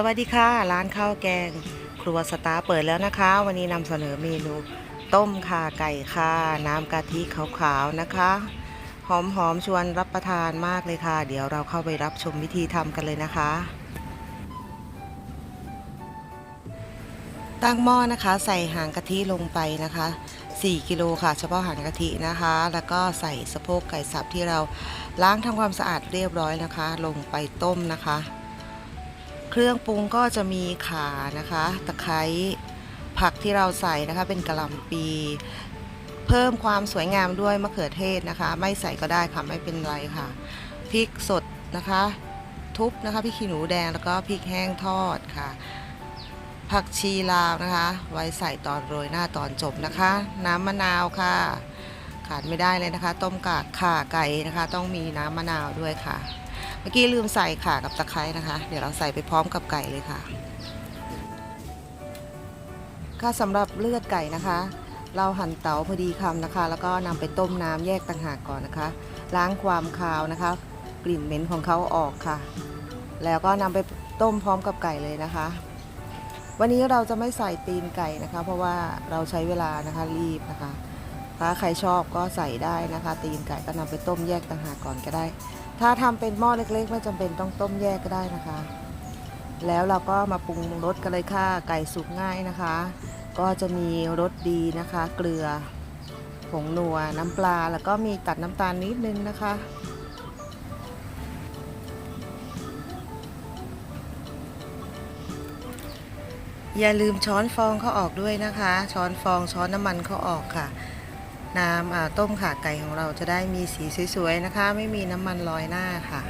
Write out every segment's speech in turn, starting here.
สวัสดีค่ะ ร้านข้าวแกง ครัวสตาร์เปิดแล้วนะคะ วันนี้นำเสนอเมนู ต้มข่าไก่ค่ะ น้ำกะทิขาวๆนะคะ หอมๆชวนรับประทานมากเลยค่ะ เดี๋ยวเราเข้าไปรับชมวิธีทำกันเลยนะคะ ตั้งหม้อนะคะ ใส่หางกะทิลงไปนะคะ 4 กิโลค่ะ เฉพาะหางกะทินะคะ แล้วก็ใส่สะโพกไก่สับที่เราล้างทำความสะอาดเรียบร้อยนะคะ ลงไปต้มนะคะ รื่องปรุงก็จะมีข่านะคะ ตะไคร้ผักที่เราใส่นะคะ เป็นกะหล่ำปี เพิ่มความสวยงามด้วยมะเขือเทศนะคะ ไม่ใส่ก็ได้ค่ะไม่เป็นไรค่ะพริกสดนะคะ ทุบนะคะพริกขี้หนูแดงแล้วก็พริกแห้งทอดค่ะ ผักชีลาวนะคะ ไว้ใส่ตอนโรยหน้าตอนจบนะคะ น้ำมะนาวค่ะ ขาดไม่ได้เลยนะคะ ต้มกากข่าไก่นะคะ ต้องมีน้ำมะนาวด้วยค่ะ เมื่อกี้ลืมใส่ข่ากับตะไคร้นะคะ เดี๋ยวเราใส่ไปพร้อมกับไก่เลยค่ะ ค่ะสำหรับเลือดไก่นะคะ เราหั่นเต๋าพอดีคำนะคะ แล้วก็นำไปต้มน้ำแยกต่างหากก่อนนะคะ ล้างความคาวนะคะ กลิ่นเหม็นของเขาออกค่ะ แล้วก็นำไปต้มพร้อมกับไก่เลยนะคะวันนี้เราจะไม่ใส่ตีนไก่นะคะ เพราะว่าเราใช้เวลานะคะรีบนะคะ ถ้าใครชอบก็ใส่ได้นะคะ ตีนไก่ก็นำไปต้มแยกต่างหากก่อนก็ได้ ถ้าทำเป็นหม้อเล็กๆ ไม่จำเป็นต้องต้มแยกก็ได้นะคะ แล้วเราก็มาปรุงรสกันเลยค่ะ ไก่สุกง่ายนะคะ ก็จะมีรสดีนะคะ เกลือ ผงนัว น้ำปลา แล้วก็มีตัดน้ำตาลนิดนึงนะคะอย่าลืมช้อนฟองเขาออกด้วยนะคะ ช้อนฟองช้อนน้ำมันเขาออกค่ะ น้ำต้มขาไก่ของเราจะได้มีสีสวยๆนะคะ ไม่มีน้ำมันลอยหน้าค่ะ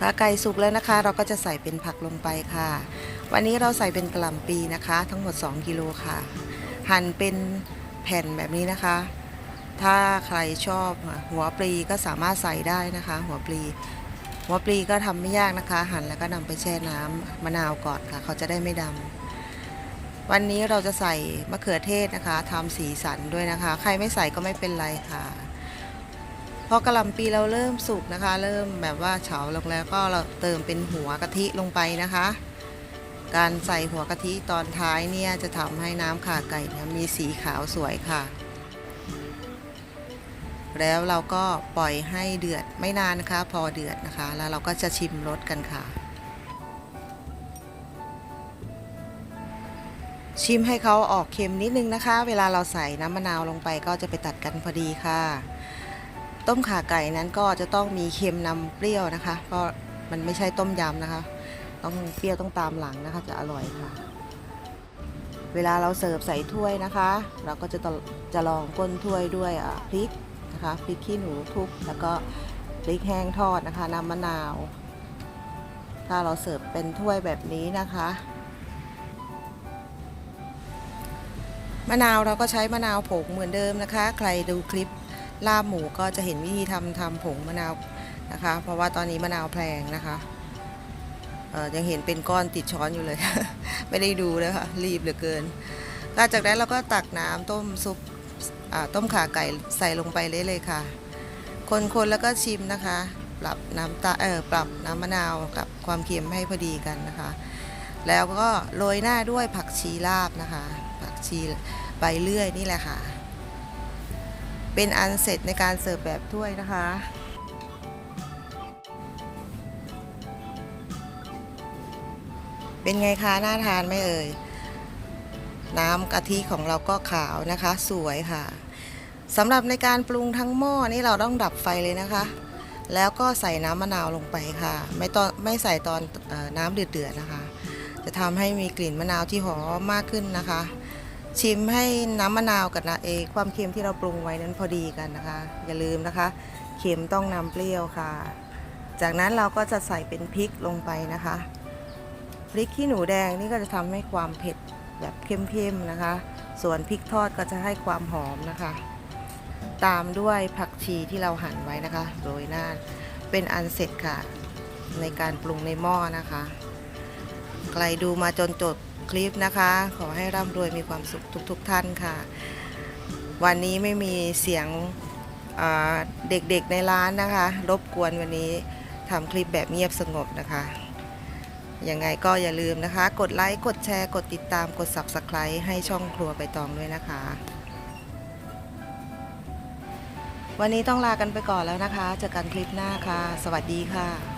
ค่ะไก่สุกแล้วนะคะ เราก็จะใส่เป็นผักลงไปค่ะ วันนี้เราใส่เป็นกะหล่ำปีนะคะ ทั้งหมด 2 กิโลค่ะ หั่นเป็นแผ่นแบบนี้นะคะ ถ้าใครชอบหัวปลีก็สามารถใส่ได้นะคะ หัวปลี หัวปลีก็ทำไม่ยากนะคะ หั่นแล้วก็นำไปแช่น้ำมะนาวก่อนค่ะ เขาจะได้ไม่ดำวันนี้เราจะใส่มะเขือเทศนะคะทำสีสันด้วยนะคะ ใครไม่ใส่ก็ไม่เป็นไรค่ะพอกระลำปีเราเริ่มสุกนะคะ เริ่มแบบว่าเฉาลงแล้วก็เราเติมเป็นหัวกะทิลงไปนะคะ การใส่หัวกะทิตอนท้ายเนี่ยจะทำให้น้ำข่าไก่เนี่ยมีสีขาวสวยค่ะ แล้วเราก็ปล่อยให้เดือดไม่นานนะคะ พอเดือดนะคะ แล้วเราก็จะชิมรสกันค่ะ ชิมให้เขาออกเค็มนิดนึงนะคะ เวลาเราใส่น้ำมะนาวลงไปก็จะไปตัดกันพอดีค่ะ ต้มข่าไก่นั้นก็จะต้องมีเค็มนำเปรี้ยวนะคะ เพราะมันไม่ใช่ต้มยำนะคะ ต้องเปรี้ยวต้องตามหลังนะคะ จะอร่อยค่ะ เวลาเราเสิร์ฟใส่ถ้วยนะคะ เราก็จะจะลองก้นถ้วยด้วยพริกนะคะพริกขี้หนูทุบแล้วก็พริกแห้งทอดนะคะน้ำมะนาว ถ้าเราเสิร์ฟเป็นถ้วยแบบนี้นะคะมะนาวเราก็ใช้มะนาวผงเหมือนเดิมนะคะ ใครดูคลิปลาบหมูก็จะเห็นวิธีทำทำผงมะนาวนะคะ เพราะว่าตอนนี้มะนาวแพงนะคะ ยังเห็นเป็นก้อนติดช้อนอยู่เลย ไม่ได้ดูเลยค่ะ รีบเหลือเกิน หลังจากนั้นเราก็ตักน้ำต้มซุปต้มขาไก่ใส่ลงไปเลยเลยค่ะ คนๆแล้วก็ชิมนะคะ ปรับน้ำตาเออปรับน้ำมะนาวกับความเค็มให้พอดีกันนะคะ แล้วก็โรยหน้าด้วยผักชีลาบนะคะ ผักชีใบเลื่อยนี่แหละค่ะ เป็นอันเสร็จในการเสิร์ฟแบบถ้วยนะคะ เป็นไงคะน่าทานไหมเอ่ย น้ำกะทิของเราก็ขาวนะคะ สวยค่ะสำหรับในการปรุงทั้งหม้อนี่เราต้องดับไฟเลยนะคะ แล้วก็ใส่น้ำมะนาวลงไปค่ะ ไม่ตอนไม่ใส่ตอนออน้ำเดือดๆนะคะ จะทำให้มีกลิ่นมะนาวที่หอมมากขึ้นนะคะ ชิมให้น้ำมะนาวกับนะเออความเค็มที่เราปรุงไว้นั้นพอดีกันนะคะ อย่าลืมนะคะเค็มต้องนำเปรี้ยวค่ะ จากนั้นเราก็จะใส่เป็นพริกลงไปนะคะ พริกขี้หนูแดงนี่ก็จะทำให้ความเผ็ดแบบเข้มๆนะคะ ส่วนพริกทอดก็จะให้ความหอมนะคะ ตามด้วยผักชีที่เราหั่นไว้นะคะโรยหน้าเป็นอันเสร็จค่ะ ในการปรุงในหม้อนะคะ ใครดูมาจนจบคลิปนะคะ ขอให้ร่ำรวยมีความสุขทุก ๆทท่านค่ะ วันนี้ไม่มีเสียงเด็กๆในร้านนะคะ รบกวนวันนี้ทำคลิปแบบเงียบสงบนะคะ ยังไงก็อย่าลืมนะคะ กดไลค์ กดแชร์ กดติดตาม กด Subscribe ให้ช่องครัวใบตองด้วยนะคะ วันนี้ต้องลากันไปก่อนแล้วนะคะ เจอกันคลิปหน้าค่ะ สวัสดีค่ะ